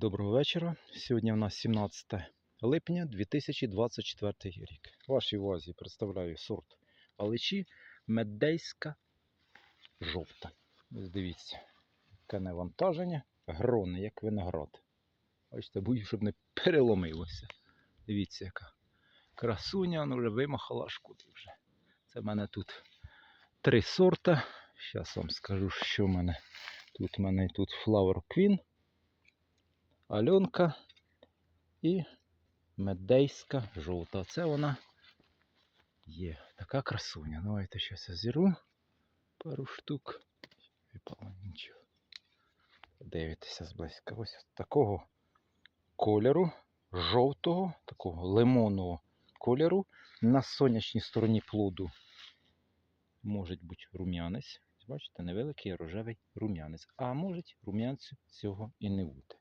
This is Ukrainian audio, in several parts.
Доброго вечора. Сьогодні у нас 17 липня 2024 рік. Вашій увазі представляю сорт аличі медейська жовта. Дивіться, яке навантаження, грони, як виноград. Бачите, боюсь, щоб не переломилося. Дивіться, яка красуня, вона вже вимахала шкоди вже. Це в мене тут три сорта. Зараз вам скажу, що в мене тут. У мене тут Flower Queen. Альонка і медейська жовта. Це вона є. Така красуня. Давайте зараз я зірву пару штук. Випало нічого. Дивитися зблизька. Ось такого кольору, жовтого, такого лимонного кольору. На сонячній стороні плоду може бути рум'янець. Бачите, невеликий рожевий рум'янець. А може рум'янцю цього і не бути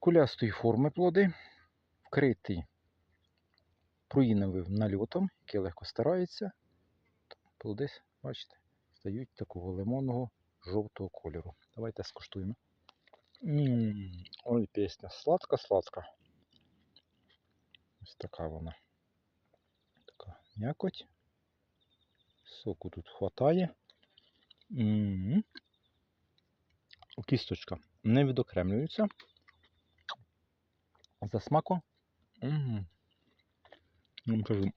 кулястої форми плоди, вкриті пруїновим нальотом, який легко старається. Плоди, бачите, стають такого лимонного жовтого кольору. Давайте скуштуємо. М, Ой, пісня. Сладка-сладка. Ось така вона. Така м'якоть. Соку тут хватає. М. Кісточка не відокремлюється. За. Угу. Ну, кажу,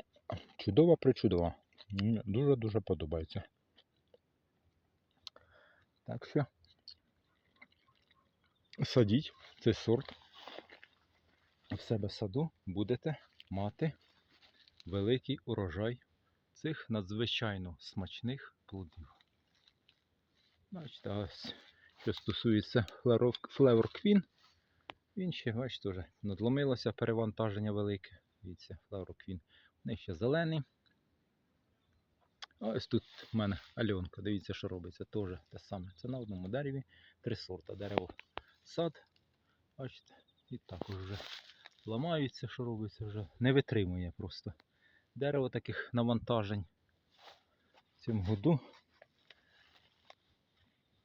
чудова причудова. Мені дуже-дуже подобається. Так що садіть цей сорт. В себе в саду будете мати великий урожай цих надзвичайно смачних плодів. Бачите, ось що стосується Flavor Queen, ще, бачите, вже надломилося перевантаження велике. Дивіться, Queen. Вони ще зелений. Ось тут в мене Альонка. Дивіться, що робиться. Теж те саме. Це на одному дереві. Три сорта. Дерево сад. Бачите, і також вже ламаються, що робиться, вже не витримує просто. Дерево таких навантажень в цьому году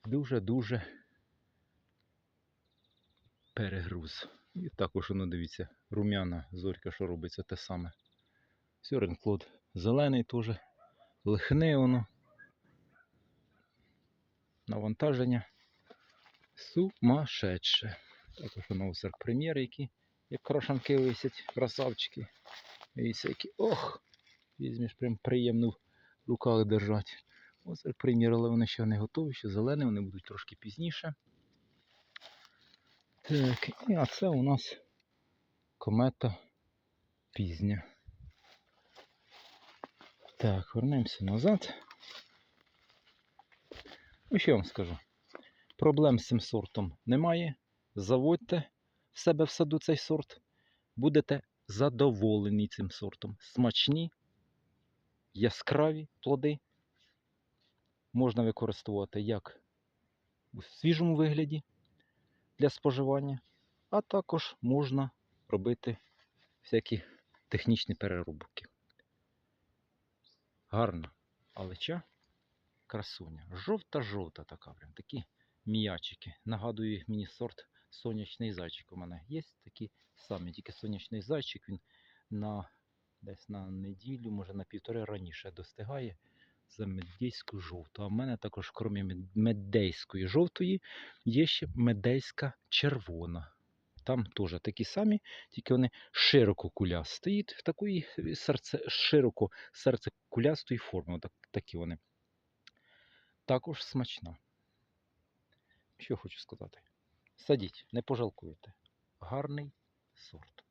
дуже-дуже перегруз. І також воно дивіться, рум'яна зорька, що робиться те саме. Сьоренклод зелений теж, лихне воно. Навантаження сумасшедше. Також воно серк прем'єр, які як крашанки висять, красавчики. Дивіться, які. Ох! Візьмеш прям приємно в руках держати. Ось прем'єр, але вони ще не готові, ще зелені, вони будуть трошки пізніше. Так, і а це у нас комета пізня. Так, вернемося назад. Ну, що я вам скажу? Проблем з цим сортом немає. Заводьте в себе в саду цей сорт. Будете задоволені цим сортом. Смачні, яскраві плоди. Можна використовувати як у свіжому вигляді для споживання, а також можна робити всякі технічні переробки. Гарна алеча, красуня. Жовта-жовта така, прям такі м'ячики. Нагадує мені сорт сонячний зайчик. У мене є такі самі, тільки сонячний зайчик, він на десь на неділю, може на півтори раніше достигає за медейську жовту. А в мене також, крім медейської жовтої, є ще медейська червона. Там теж такі самі, тільки вони широко кулясті. Стоїть в такої серце, широко серце кулястої форми. Отак, такі вони. Також смачна. Що хочу сказати? Садіть, не пожалкуйте. Гарний сорт.